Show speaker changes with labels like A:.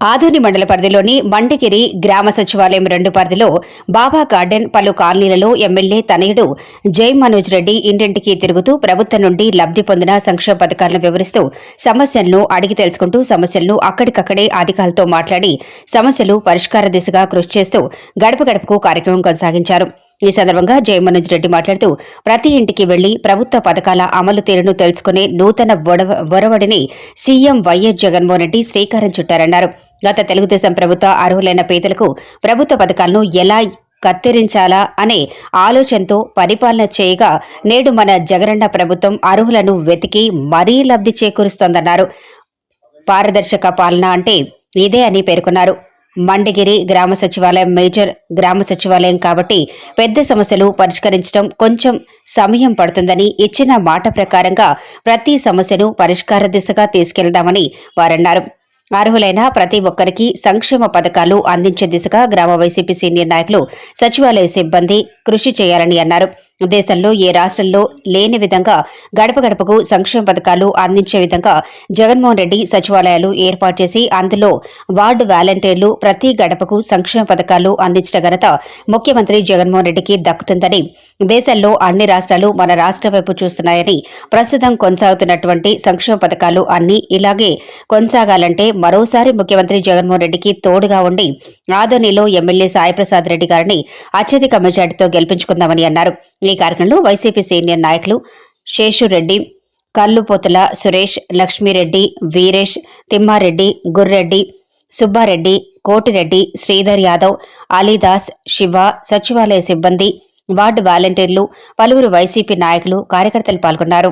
A: ఆదోని మండల పరిధిలోని మండిగిరి గ్రామ సచివాలయం రెండు పరిధిలో బాబా గార్డెన్ పలు కాలనీలలో ఎమ్మెల్యే తనయుడు జై మనోజ్ రెడ్డి ఇంటింటికి తిరుగుతూ ప్రభుత్వం నుండి లబ్ధి పొందిన సంక్షేమ పథకాలను వివరిస్తూ సమస్యలను అడిగి తెలుసుకుంటూ సమస్యలను అక్కడికక్కడే అధికారులతో మాట్లాడి సమస్యలు పరిష్కార దిశగా కృషి చేస్తూ గడప గడపకు కార్యక్రమం కొనసాగించారు. ఈ సందర్భంగా జయమనోజ్ రెడ్డి మాట్లాడుతూ ప్రతి ఇంటికి వెళ్ళి ప్రభుత్వ పథకాల అమలు తీరును తెలుసుకునే నూతన బొడవ- బొరవడిని సీఎం వైఎస్ జగన్మోహన్ రెడ్డి శ్రీకారం చుట్టారన్నారు. గత తెలుగుదేశం ప్రభుత్వ అర్హులైన పేదలకు ప్రభుత్వ పథకాలను ఎలా కత్తిరించాలా అనే ఆలోచనతో పరిపాలన చేయగా నేడు మన జగనన్న ప్రభుత్వం అర్హులను వెతికి మరీ లబ్ధి చేకూరుస్తోందన్నారు. పారదర్శక పాలన అంటే ఇదే అని పేర్కొన్నారు. మండగిరి గ్రామ సచివాలయం మేజర్ గ్రామ సచివాలయం కాబట్టి పెద్ద సమస్యలు పరిష్కరించడం కొంచెం సమయం పడుతుందని ఇచ్చిన మాట ప్రకారంగా ప్రతి సమస్యను పరిష్కార దిశగా తీసుకెళ్దామని వారన్నారు. అర్హులైన ప్రతి ఒక్కరికి సంక్షేమ పథకాలు అందించే దిశగా గ్రామ వైసీపీ సీనియర్ నాయకులు సచివాలయ సిబ్బంది కృషి చేయాలని అన్నారు. దేశంలో ఏ రాష్ట్రంలో లేని విధంగా గడప గడపకు సంక్షేమ పథకాలు అందించే విధంగా జగన్మోహన్ రెడ్డి సచివాలయాలు ఏర్పాటు చేసి అందులో వార్డు వాలంటీర్లు ప్రతి గడపకు సంక్షేమ పథకాలు అందించిన ఘనత ముఖ్యమంత్రి జగన్మోహన్ రెడ్డికి దక్కుతుందని దేశంలో అన్ని రాష్ట్రాలు మన రాష్ట్ర వైపు చూస్తున్నాయని ప్రస్తుతం కొనసాగుతున్నటువంటి సంక్షేమ పథకాలు అన్ని ఇలాగే కొనసాగాలంటే మరోసారి ముఖ్యమంత్రి జగన్మోహన్ రెడ్డికి తోడుగా ఉండి ఆదోనిలో ఎమ్మెల్యే సాయిప్రసాద్ రెడ్డి గారిని అత్యధిక మెజార్టీతో గెలిపించుకుందామని అన్నారు. ఈ కార్యక్రమంలో వైసీపీ సీనియర్ నాయకులు శేషురెడ్డి కల్లుపోతుల సురేష్ లక్ష్మీరెడ్డి వీరేష్ తిమ్మారెడ్డి గుర్రెడ్డి సుబ్బారెడ్డి కోటిరెడ్డి శ్రీధర్ యాదవ్ అలీదాస్ శివ సచివాలయ సిబ్బంది వార్డు వాలంటీర్లు పలువురు వైసీపీ నాయకులు కార్యకర్తలు పాల్గొన్నారు.